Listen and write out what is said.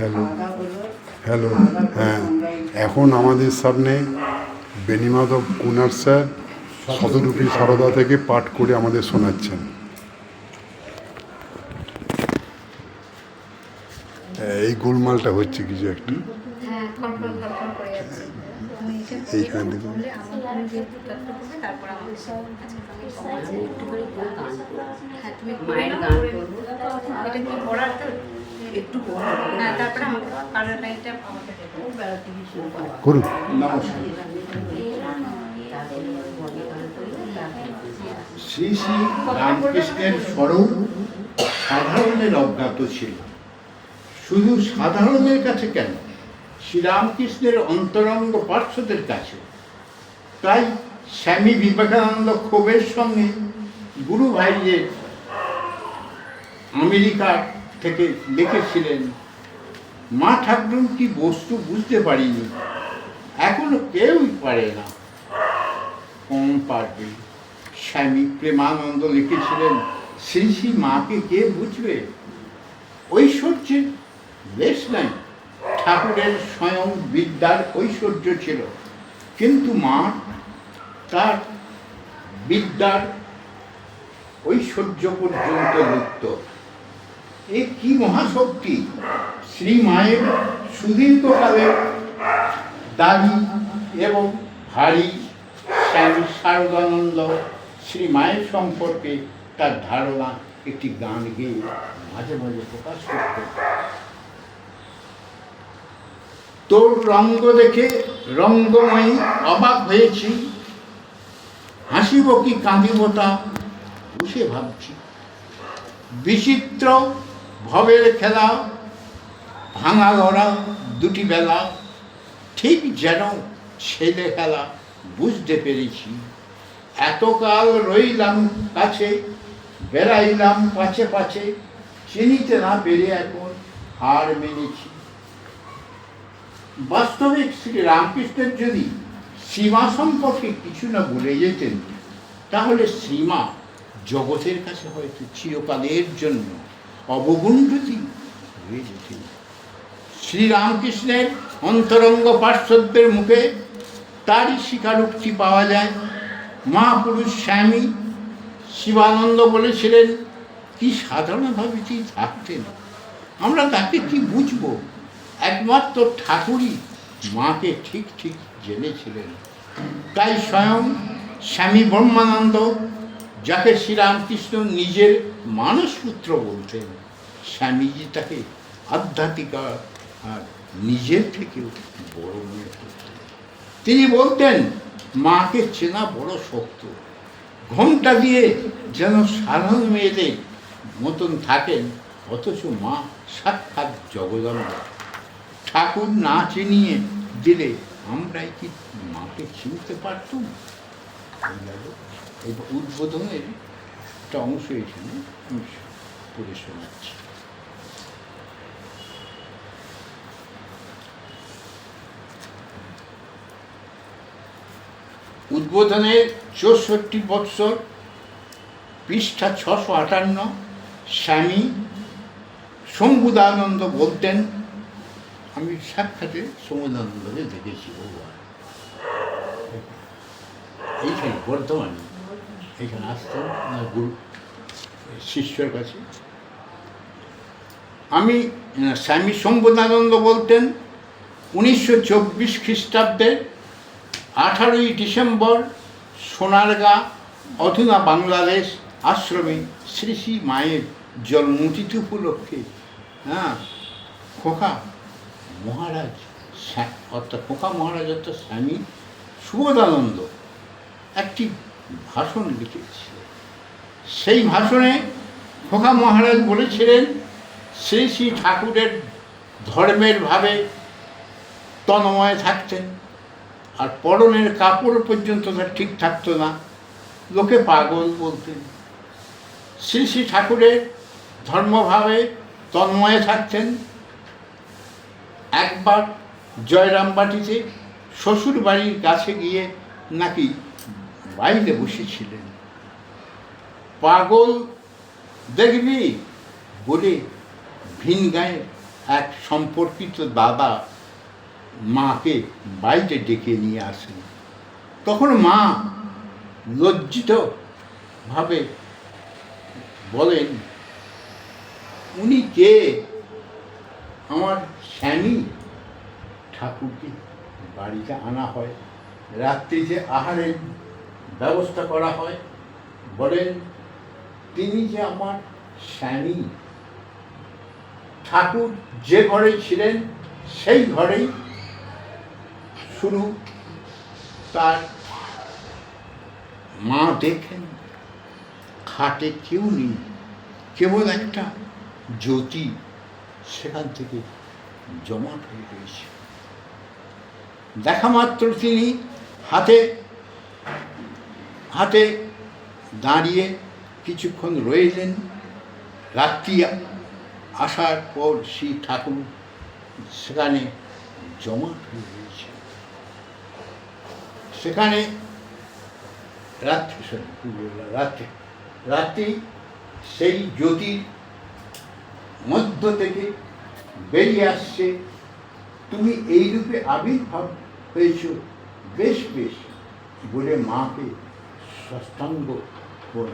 Hello. Hello হ্যাঁ। এখন আমাদের সামনে বেনিমাধব কুনার স্যার শতরূপী সারদা থেকে পাঠ করে আমাদের শোনাচ্ছেন। এই গোলমালটা হচ্ছে কিছু একটা। হ্যাঁ এইখান থেকে। করবে গান করব হ্যাঁ তুমি মায়ের গান করব এটা কি পড়ার তো একটু হ্যাঁ তারপরে আমাকে শ্রী শ্রী রামকৃষ্ণের স্বরূপ সাধারণের অজ্ঞাত ছিল। শুধু সাধারণের কাছে কেন? শ্রীরামকৃষ্ণের অন্তরঙ্গ পার্শ্বদের কাছে। তাই স্বামী বিবেকানন্দ ক্ষোভের সঙ্গে গুরু ভাই যে আমেরিকা থেকে লিখেছিলেন মা ঠাকুর কি বস্তু বুঝতে পারিনি। এখনও কেউই পারে না। কম পারবে। স্বামী প্রেমানন্দ লিখেছিলেন, শ্রী শ্রী মাকে কে বুঝবে? ঐশ্বর্যের বেশ নাই। ঠাকুরের স্বয়ং বিদ্যার ঐশ্বর্য ছিল। কিন্তু মা তার বিদ্যার ঐশ্বর্য পর্যন্ত লুপ্ত এ কি মহাশক্তি? শ্রী মায়ের সুদীর্ঘকালের দাবি এবং হারি স্বামী শারদানন্দ শ্রী মায়ের সম্পর্কে তার ধারণা একটি গান গেয়ে মাঝে মাঝে প্রকাশ করত তোর রঙ্গ দেখে রঙ্গময়ী অবাক হয়েছি। হাসিব কি কাঁদিব তা বসে ভাবছি। বিচিত্র ভবের খেলা, ভাঙা গড়া দুটি বেলা, ঠিক যেন ছেলে খেলা, বুঝতে পেরেছি। এতকাল রইলাম কাছে, বেড়াইলাম পাছে পাছে, চিনিতে না পেরে এখন হার মেনেছি। বাস্তবিক শ্রী রামকৃষ্ণের যদি সীমা সম্পর্কে কিছু না বলে যেতেন, তাহলে সীমা জগতের কাছে হয়তো চিরকালের জন্য অবগুণ্ঠতি হয়ে যেতেন শ্রীরামকৃষ্ণের অন্তরঙ্গ পার্শ্বদের মুখে তারই স্বীকারোক্তি পাওয়া যায়। মহাপুরুষ স্বামী শিবানন্দ বলেছিলেন, কি সাধারণভাবে তিনি থাকতেন? আমরা তাকে কি বুঝব? একমাত্র ঠাকুরই মাকে ঠিক ঠিক জেনেছিলেন। তাই স্বয়ং স্বামী ব্রহ্মানন্দ যাকে শ্রীরামকৃষ্ণ নিজের মানসপুত্র বলতেন, স্বামীজি তাকে আধ্যাত্মিক আর- নিজের থেকেও বড় মনে করতেন। তিনি বলতেন, মাকে চেনা বড় শক্ত। ঘোমটা দিয়ে যেন সাধারণ মেয়েদের মতন থাকেন, অথচ মা সাক্ষাৎ জগদম্বা। ঠাকুর না চিনিয়ে দিলে আমরাই কি মাকে চিনতে পারতুম? উদ্বোধনের একটা অংশ এখানে আমি পড়ে শোনাচ্ছি। উদ্বোধনের চৌষট্টি বৎসর পৃষ্ঠা ছশো আটান্ন স্বামী শম্ভুদানন্দ বলতেন, আমি সাক্ষাতে সমুদানন্দকে দেখেছি বহুবার। এইখানে বর্ধমানে এখানে আসতাম আমার গুরু, শিষ্যর কাছে। আমি স্বামী শম্ভুদানন্দ বলতেন, উনিশশো চব্বিশ খ্রিস্টাব্দের আঠারোই ডিসেম্বর সোনারগাঁ, অধুনা বাংলাদেশ আশ্রমে শ্রী শ্রী মায়ের জন্মতিথি উপলক্ষে হ্যাঁ খোকা মহারাজ অর্থাৎ খোকা মহারাজ অর্থাৎ স্বামী সুবোধানন্দ, একটি ভাষণ লিখেছিলেন সেই ভাষণে খোকা মহারাজ বলেছিলেন, শ্রী শ্রী ঠাকুরের ধর্মের ভাবে তন্ময় থাকতেন আর পরনের কাপড় পর্যন্ত তার ঠিক থাকতো না, লোকে পাগল বলতেন। শ্রী শ্রী ঠাকুরের ধর্মভাবে তন্ময়ে থাকতেন। একবার জয়রামবাটিতে শ্বশুর বাড়ির কাছে গিয়ে নাকি বাইরে বসেছিলেন। পাগল দেখবি? বলে ভিন গায়ে এক সম্পর্কিত দাদা মাকে বাইরে ডেকে নিয়ে আসেন। তখন মা লজ্জিত ভাবে বলেন, উনি কে? আমার স্বামী? ঠাকুরকে বাড়িতে আনা হয়। রাত্রি যে আহারের ব্যবস্থা করা হয়। বলেন, তিনি যে আমার স্বামী, ঠাকুর যে ঘরে ছিলেন, সেই ঘরেই শুরু তার মা দেখেন, খাটে কেউ নেই, কেবল একটা জ্যোতি সেখান থেকে জমাট হয়ে রয়েছে। দেখা মাত্র তিনি হাতে হাতে দাঁড়িয়ে কিছুক্ষণ রইলেন রাত্রি আসার পর শ্রী ঠাকুর সেখানে জমাট হয়ে রয়েছে সেখানে রাত্রি রাত্রি। রাত্রি সেই জ্যোতির মধ্য থেকে বেরিয়ে আসছে। তুমি এই রূপে আবির্ভাব হয়েছ, বেশ বেশ বলে মাকে sastango por